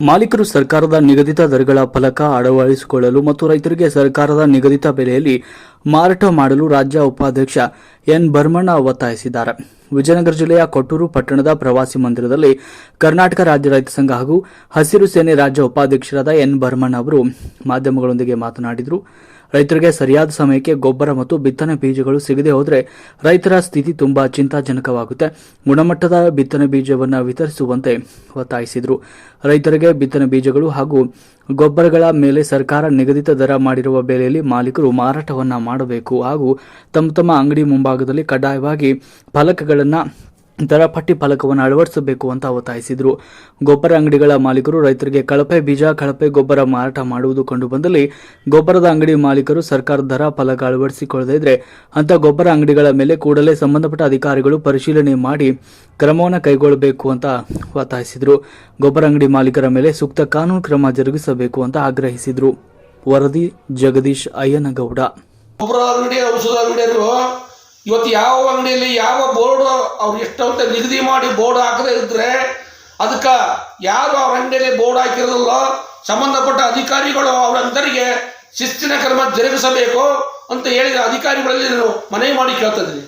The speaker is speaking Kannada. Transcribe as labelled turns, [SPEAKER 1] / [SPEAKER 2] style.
[SPEAKER 1] ಮಾಲೀಕರು ಸರ್ಕಾರದ ನಿಗದಿತ ದರಗಳ ಫಲಕ ಅಳವಡಿಸಿಕೊಳ್ಳಲು ಮತ್ತು ರೈತರಿಗೆ ಸರ್ಕಾರದ ನಿಗದಿತ ಬೆಲೆಯಲ್ಲಿ ಮಾರಾಟ ಮಾಡಲು ರಾಜ್ಯ ಉಪಾಧ್ಯಕ್ಷ ಎನ್ ಭರ್ಮಣ್ಣ ಒತ್ತಾಯಿಸಿದ್ದಾರೆ. ವಿಜಯನಗರ ಜಿಲ್ಲೆಯ ಕೊಟ್ಟೂರು ಪಟ್ಟಣದ ಪ್ರವಾಸಿ ಮಂದಿರದಲ್ಲಿ ಕರ್ನಾಟಕ ರಾಜ್ಯ ರೈತ ಸಂಘ ಹಾಗೂ ಹಸಿರು ಸೇನೆ ರಾಜ್ಯ ಉಪಾಧ್ಯಕ್ಷರಾದ ಎನ್ ಭರ್ಮಣ್ಣ ಅವರು ಮಾಧ್ಯಮಗಳೊಂದಿಗೆ ಮಾತನಾಡಿದರು. ರೈತರಿಗೆ ಸರಿಯಾದ ಸಮಯಕ್ಕೆ ಗೊಬ್ಬರ ಮತ್ತು ಬಿತ್ತನೆ ಬೀಜಗಳು ಸಿಗದೆ ಹೋದರೆ ರೈತರ ಸ್ಥಿತಿ ತುಂಬಾ ಚಿಂತಾಜನಕವಾಗುತ್ತೆ. ಗುಣಮಟ್ಟದ ಬಿತ್ತನೆ ಬೀಜವನ್ನು ವಿತರಿಸುವಂತೆ ಒತ್ತಾಯಿಸಿದರು. ರೈತರಿಗೆ ಬಿತ್ತನೆ ಬೀಜಗಳು ಹಾಗೂ ಗೊಬ್ಬರಗಳ ಮೇಲೆ ಸರ್ಕಾರ ನಿಗದಿತ ದರ ಮಾಡಿರುವ ಬೆಲೆಯಲ್ಲಿ ಮಾಲೀಕರು ಮಾರಾಟವನ್ನ ಮಾಡಬೇಕು ಹಾಗೂ ತಮ್ಮ ತಮ್ಮ ಅಂಗಡಿ ಮುಂಭಾಗದಲ್ಲಿ ಕಡ್ಡಾಯವಾಗಿ ಫಲಕಗಳನ್ನು ದರ ಪಟ್ಟಿ ಫಲಕವನ್ನು ಅಳವಡಿಸಬೇಕು ಅಂತ ಒತ್ತಾಯಿಸಿದರು. ಗೊಬ್ಬರ ಅಂಗಡಿಗಳ ಮಾಲೀಕರು ರೈತರಿಗೆ ಕಳಪೆ ಬೀಜ, ಕಳಪೆ ಗೊಬ್ಬರ ಮಾರಾಟ ಮಾಡುವುದು ಕಂಡುಬಂದಲ್ಲಿ ಗೊಬ್ಬರದ ಅಂಗಡಿ ಮಾಲೀಕರು ಸರ್ಕಾರ ದರ, ಫಲಕ ಅಳವಡಿಸಿಕೊಳ್ಳದೇ ಇದ್ರೆ ಅಂತ ಗೊಬ್ಬರ ಅಂಗಡಿಗಳ ಮೇಲೆ ಕೂಡಲೇ ಸಂಬಂಧಪಟ್ಟ ಅಧಿಕಾರಿಗಳು ಪರಿಶೀಲನೆ ಮಾಡಿ ಕ್ರಮವನ್ನು ಕೈಗೊಳ್ಳಬೇಕು ಅಂತ ಒತ್ತಾಯಿಸಿದರು. ಗೊಬ್ಬರ ಅಂಗಡಿ ಮಾಲೀಕರ ಮೇಲೆ ಸೂಕ್ತ ಕಾನೂನು ಕ್ರಮ ಜರುಗಿಸಬೇಕು ಅಂತ ಆಗ್ರಹಿಸಿದರು. ವರದಿ ಜಗದೀಶ್ ಅಯ್ಯನಗೌಡ.
[SPEAKER 2] ಇವತ್ತು ಯಾವ ಅಂಗಡಿಯಲ್ಲಿ ಯಾವ ಬೋರ್ಡ್ ಅವ್ರು ಎಷ್ಟು ಅಂತ ನಿಗದಿ ಮಾಡಿ ಬೋರ್ಡ್ ಹಾಕದೇ ಇದ್ರೆ ಅದಕ್ಕೆ ಯಾರು ಅವ್ರ ಅಂಗಡಿಯಲ್ಲಿ ಬೋರ್ಡ್ ಹಾಕಿರೋದಿಲ್ಲೋ, ಸಂಬಂಧಪಟ್ಟ ಅಧಿಕಾರಿಗಳು ಅವರಂದರಿಗೆ ಶಿಸ್ತಿನ ಕ್ರಮ ಜರುಗಿಸಬೇಕು ಅಂತ ಹೇಳಿದ ಅಧಿಕಾರಿಗಳಲ್ಲಿ ನಾನು ಮನವಿ ಮಾಡಿ ಕೇಳ್ತಾ ಇದ್ದೀನಿ.